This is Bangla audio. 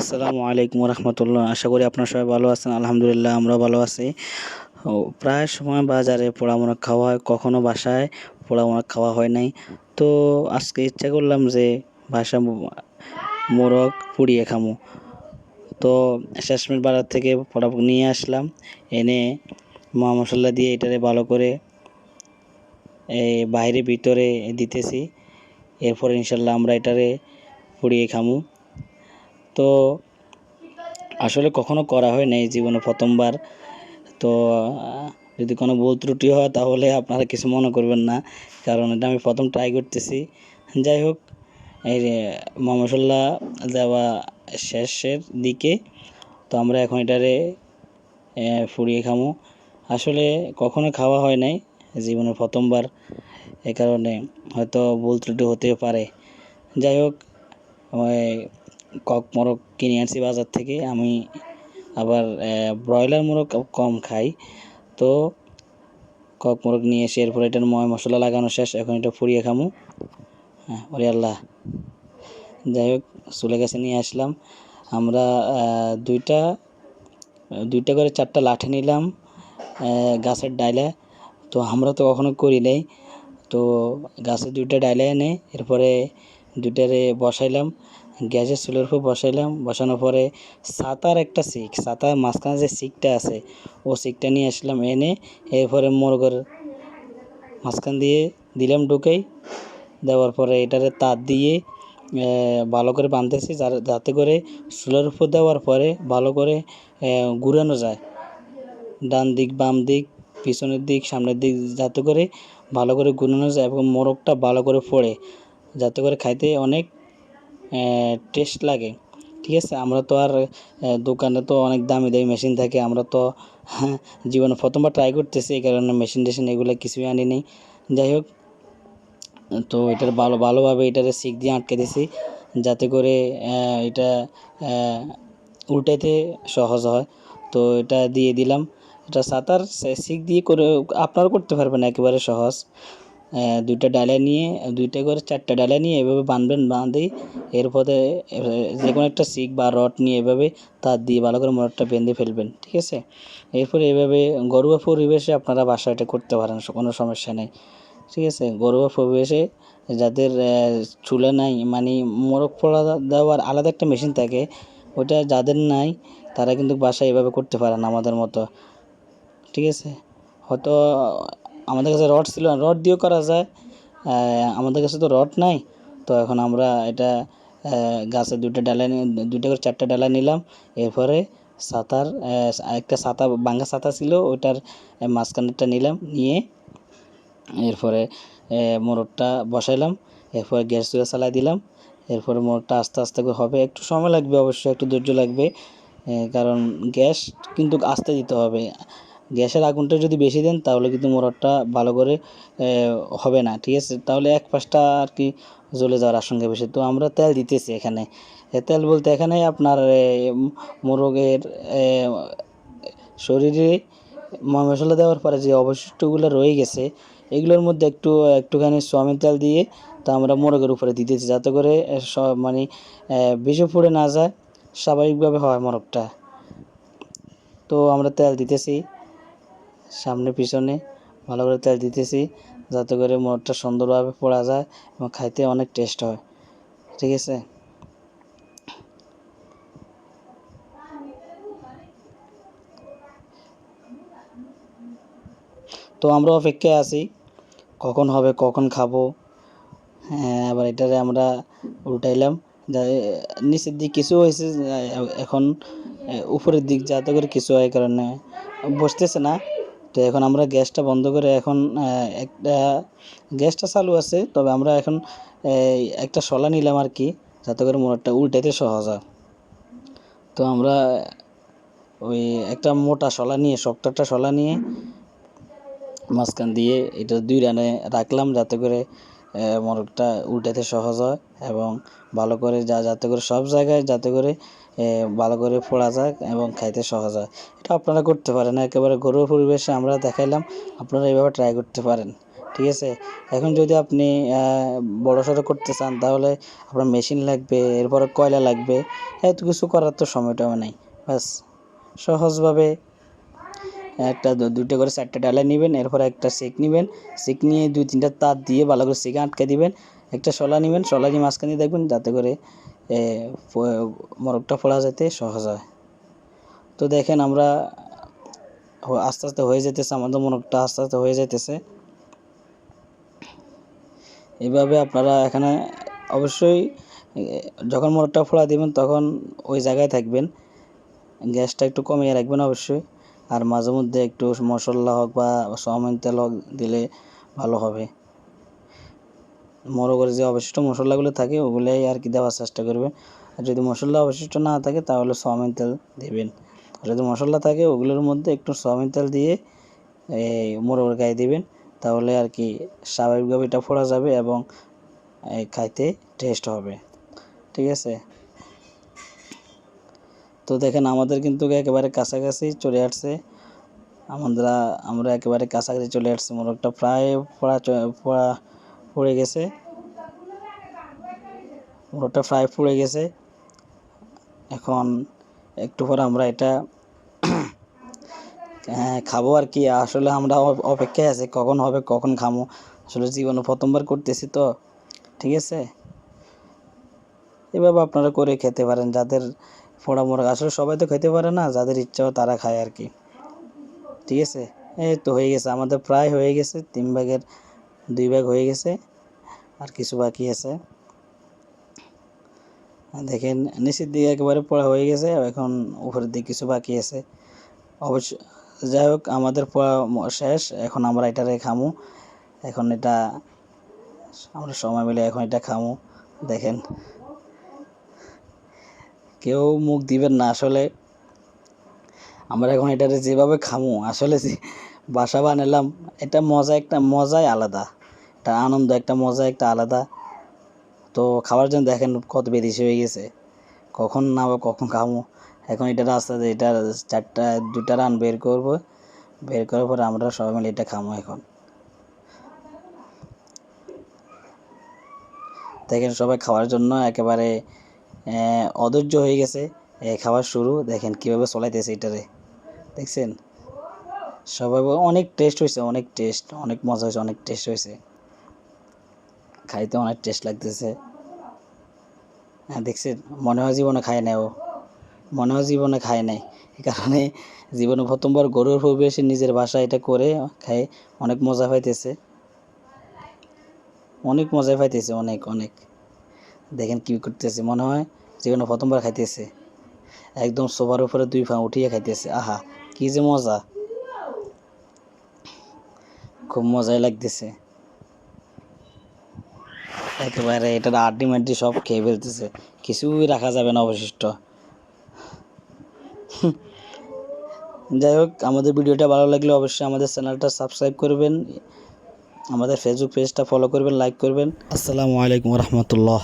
আসসালামু আলাইকুম রহমতুল্লাহ। আশা করি আপনার সবাই ভালো আছেন, আলহামদুলিল্লাহ আমরাও ভালো আছি। প্রায় সময় বাজারে পোড়ামোড়া খাওয়া হয়, কখনো বাসায় পোড়ামোড়া খাওয়া হয় নাই। তো আজকে ইচ্ছা করলাম যে বাসা মোরগ পুড়িয়ে খামো। তো শেষমেশ বাজার থেকে পোড়া নিয়ে আসলাম, এনে মা মশলা দিয়ে এটারে ভালো করে বাইরে ভিতরে দিতেছি। এরপর ইনশাল্লাহ আমরা এটারে পুড়িয়ে খামু। তো আসলে কখনো করা হয় নাই জীবনে প্রথমবার। তো যদি কোনো ভুল ত্রুটি হয় তাহলে আপনারা কিছু মনে করবেন না, কারণ এটা আমি প্রথম ট্রাই করতেছি। যাই হোক, এই মশলা দেওয়া শেষের দিকে, তো আমরা এখন এটারে ফুরিয়ে খামো। আসলে কখনো খাওয়া হয় নাই, জীবনে প্রথমবার, এ কারণে হয়তো ভুল ত্রুটি হতে পারে। যাই হোক কক মোরগ কিনে আনছি বাজার থেকে। আমি আবার ব্রয়লার মোরগ কম খাই। তো কক মোরগ নিয়ে এসে এরপর এটার ময় মশলা লাগানো শেষ, এখন এটা ফুরিয়ে খামু। হ্যাঁ আল্লাহ। যাই হোক, চুলে গেছে, নিয়ে আসলাম। আমরা দুইটা দুইটা করে চারটা লাঠি নিলাম গাছের ডাইলে। তো আমরা তো কখনো করি নাই। তো গাছের দুইটা ডাইলে এনে, এরপরে দুইটারে বসাইলাম। গ্যাসের চুলের উপর বসাইলাম, বসানোর পরে সাতার একটা সিক সাতার মাঝখানে যে সিকটা আছে, ও সিকটা নিয়ে আসলাম এনে, এরপরে মোরগের মাঝখান দিয়ে দিলাম ঢুকেই। দেওয়ার পরে এটারে তার দিয়ে ভালো করে বাঁধতেছি যাতে করে চুলের উপর দেওয়ার পরে ভালো করে ঘুরানো যায়। ডান দিক, বাম দিক, পিছনের দিক, সামনের দিক, যাতে করে ভালো করে গুনানো যায় এবং মোরগটা ভালো করে ফোড়ে, যাতে করে খাইতে অনেক টেস্ট লাগে। ঠিক আছে? আমরা তো আর দোকানে তো অনেক দামি দামি মেশিন থাকে। আমরা তো হ্যাঁ, জীবনে প্রথমবার ট্রাই করতেছি। এই কারণে মেশিন টেশিন এগুলো কিছুই আনি নেই যাই হোক তো এটার ভালো ভালোভাবে এটারে সিক দিয়ে আটকে দিছি। যাতে করে এটা উল্টাইতে সহজ হয়। তো এটা দিয়ে দিলাম। এটা সাঁতার সিক দিয়ে করে আপনারা করতে পারবেন। একেবারে সহজ। দুইটা ডালা নিয়ে, দুইটা করে চারটা ডালা নিয়ে এভাবে বাঁধবেন বাঁধে এরপরে যে কোনো একটা সিক বা রড নিয়ে এভাবে তার দিয়ে ভালো করে মোটরটা বেঁধে ফেলবেন, ঠিক আছে? এরপরে এভাবে ঘরোয়া পরিবেশে আপনারা বাসা এটা করতে পারেন কোনো সমস্যা নেই, ঠিক আছে? ঘরোয়া পরিবেশে যাদের চুলা নাই মানে মোরগ পোড়া দেওয়ার আলাদা একটা মেশিন থাকে, ওটা যাদের নাই, তারা কিন্তু বাসায় এভাবে করতে পারেন আমাদের মতো, ঠিক আছে? হয়তো আমাদের কাছে রড ছিল, রড দিয়েও করা যায়। আমাদের কাছে তো রড নাই, তো এখন আমরা এটা গাছের দুইটা ডালা দুইটা করে চারটা ডালা নিলাম। এরপরে সাতার একটা সাতা, বাঙ্গা সাতা ছিল, ওইটার মাঝখানেরটা নিলাম, নিয়ে এরপরে মোরগটা বসাইলাম, এরপরে গ্যাস চুলা চালাই দিলাম। এরপরে মোরগটা আস্তে আস্তে করে হবে, একটু সময় লাগবে অবশ্যই, একটু ধৈর্য লাগবে কারণ গ্যাস কিন্তু আস্তে দিতে হবে। গ্যাসের আগুনটা যদি বেশি দেন, তাহলে কিন্তু মোরগটা ভালো করে হবে না, ঠিক আছে? তাহলে এক পাশটা আর কি জ্বলে যাওয়ার আশঙ্কা বেশি। তো আমরা তেল দিতেছি এখানে। তেল বলতে এখানে আপনার মোরগের শরীরে মশলা দেওয়ার পরে যে অবশিষ্টগুলো রয়ে গেছে, এগুলোর মধ্যে একটু, একটুখানি সয়াবিন তেল দিয়ে তা আমরা মোরগের উপরে দিতেছি, যাতে করে সব মানে বেশি পুড়ে না যায়, স্বাভাবিকভাবে হয় মোরগটা। তো আমরা তেল দিতেছি। সামনে, পিছনে ভালো করে তেল দিতেছি যাতে করে মোরগটা সুন্দরভাবে পোড়া যায় এবং খাইতে অনেক টেস্ট হয়। ঠিক আছে? তো আমরা অপেক্ষায় আছি, কখন হবে, কখন খাব? হ্যাঁ আবার এটারে আমরা উল্টাইলাম। নিচের দিক কিছু হয়েছে এখন উপরের দিক যাতে করে কিছু হয় কারণে। বসতেছে না। তো এখন আমরা গ্যাসটা বন্ধ করে এখন একটা গ্যাসটা চালু আছে, তবে আমরা এখন একটা শলা নিলাম আর কি, যাতে করে মোটরটা উল্টাইতে সহজ হয়। তো আমরা ওই একটা মোটা শলা নিয়ে, শক্ত একটা শলা নিয়ে মাঝখান দিয়ে এটা দুই রানে রাখলাম, যাতে করে মোরগটা উল্টাতে সহজ হয় এবং ভালো করে যা যাতে করে সব জায়গায় যাতে করে ভালো করে ফোড়া যায় এবং খাইতে সহজ হয়। এটা আপনারা করতে পারেন, একেবারে ঘরোয়া পরিবেশে আমরা দেখাইলাম, আপনারা এইভাবে ট্রাই করতে পারেন, ঠিক আছে? এখন যদি আপনি বড় সড়ো করতে চান, তাহলে আপনার মেশিন লাগবে, এরপরে কয়লা লাগবে, এত কিছু করার তো সময়টাও নেই, ব্যাস। সহজভাবে একটা দু- দুইটা করে চারটে ডালা নেবেন, এরপর একটা সেক নেবেন। সেক নিয়ে দুই তিনটা তার দিয়ে ভালো করে সেকে আটকে দিবেন। একটা শলা নেবেন শলা নিয়ে মাঝখানে দেখবেন যাতে করে মোরগটা ফোড়া যেতে সহজ হয়। তো দেখেন আমরা আস্তে আস্তে হয়ে যেতেছে আমাদের মোরগটা আস্তে আস্তে হয়ে যেতেছে এভাবে আপনারা এখানে অবশ্যই যখন মোরগটা ফোড়া দিবেন তখন ওই জায়গায় থাকবেন। গ্যাসটা একটু কমিয়ে রাখবেন অবশ্যই। আর মাঝে মধ্যে একটু মশলা হোক বা চাউমিন তেল হোক দিলে ভালো হবে। মোরগের যে অবশিষ্ট মশলাগুলো থাকে, ওগুলোই আর কি দেওয়ার চেষ্টা করবেন। আর যদি মশলা অবশিষ্ট না থাকে, তাহলে চাউমিন তেল দেবেন। আর যদি মশলা থাকে, ওগুলোর মধ্যে একটু চাউমিন তেল দিয়ে এই মোরগের গায়ে দিবেন, তাহলে আর কি স্বাভাবিকভাবে এটা ফোড়া যাবে এবং খাইতে টেস্ট হবে। ঠিক আছে? তো দেখেন আমাদের কিন্তু একেবারে কাছাকাছি চলে আসছে। আমরা আমরা একেবারে কাছাকাছি চলে আসছি মোরগটা প্রায় পড়া পড়া পড়ে গেছে। মোরগটা প্রায় পড়ে গেছে। এখন একটু পর আমরা এটা হ্যাঁ, খাব আর কি। আসলে আমরা অপেক্ষায় আছি কখন হবে কখন খামো। আসলে জীবনে প্রথমবার করতেছি তো ঠিক আছে? এভাবে আপনারা করে খেতে পারেন। যাদের পোড়া মোরগ আসলে সবাই তো খেতে পারে না, যাদের ইচ্ছা হয় তারা খায় আর কি। ঠিক আছে? এই তো হয়ে গেছে, আমাদের প্রায় হয়ে গেছে, তিন ভাগের দুই ভাগ হয়ে গেছে, আর কিছু বাকি আছে। দেখেন, নিচের দিকে একেবারে পড়া হয়ে গেছে এখন উপরের দিকে কিছু বাকি আছে। অবশ্য, যাই হোক, আমাদের পড়া শেষ, এখন আমরা এটারে খামু। এখন এটা, আমরা সময় মিলে এখন এটা খামু, দেখেন। কেউ মুখ দিবেন না। আসলে আমরা এখন এটারে যেভাবে খামু, আসলে বাসা বানালাম, এটা মজা একটা, মজাই আলাদা। এটা আনন্দ, একটা মজা একটা আলাদা। তো খাওয়ার জন্য দেখেন কত বেরিয়েছে, হয়ে গেছে। কখন নামো কখন খামো? এখন এটা রাস্তাতে এটা চারটা দুটা রান বের করব। বের করার পরে আমরা সবাই মিলে এটা খামো এখন। দেখেন সবাই খাওয়ার জন্য একেবারে অধৈর্য হয়ে গেছে খাবার শুরু। দেখেন কীভাবে চলাইতেছে এটারে। দেখছেন? সবাই অনেক টেস্ট হয়েছে, অনেক টেস্ট অনেক মজা হয়েছে, অনেক টেস্ট হয়েছে। খাইতে অনেক টেস্ট লাগতেছে। হ্যাঁ দেখছেন? মনে হয় জীবনে খায় নাই ও। মনে হয় জীবনে খায় নাই। এই কারণে জীবনে প্রথমবার গরুর পরিবেশে নিজের বাসায় এটা করে খায়, অনেক মজা পাইতেছে। অনেক মজা পাইতেছে, অনেক অনেক। দেখেন কি করতেছে, মনে হয় জীবনে প্রথমবার খাইতেছে। একদম সোফার উপরে দুই পা উঠিয়ে খাইতেছে। আহা, কি যে মজা। খুব মজাই লাগতেছে। একেবারে এটার আড্ডি মাড্ডি সব খেয়ে ফেলতেছে। কিছুই রাখা যাবে না অবশিষ্ট। যাই হোক, আমাদের ভিডিওটা ভালো লাগলে অবশ্যই আমাদের চ্যানেলটা সাবস্ক্রাইব করবেন। আমাদের ফেসবুক পেজটা ফলো করবেন লাইক করবেন। আসসালামু আলাইকুম রহমতুল্লাহ।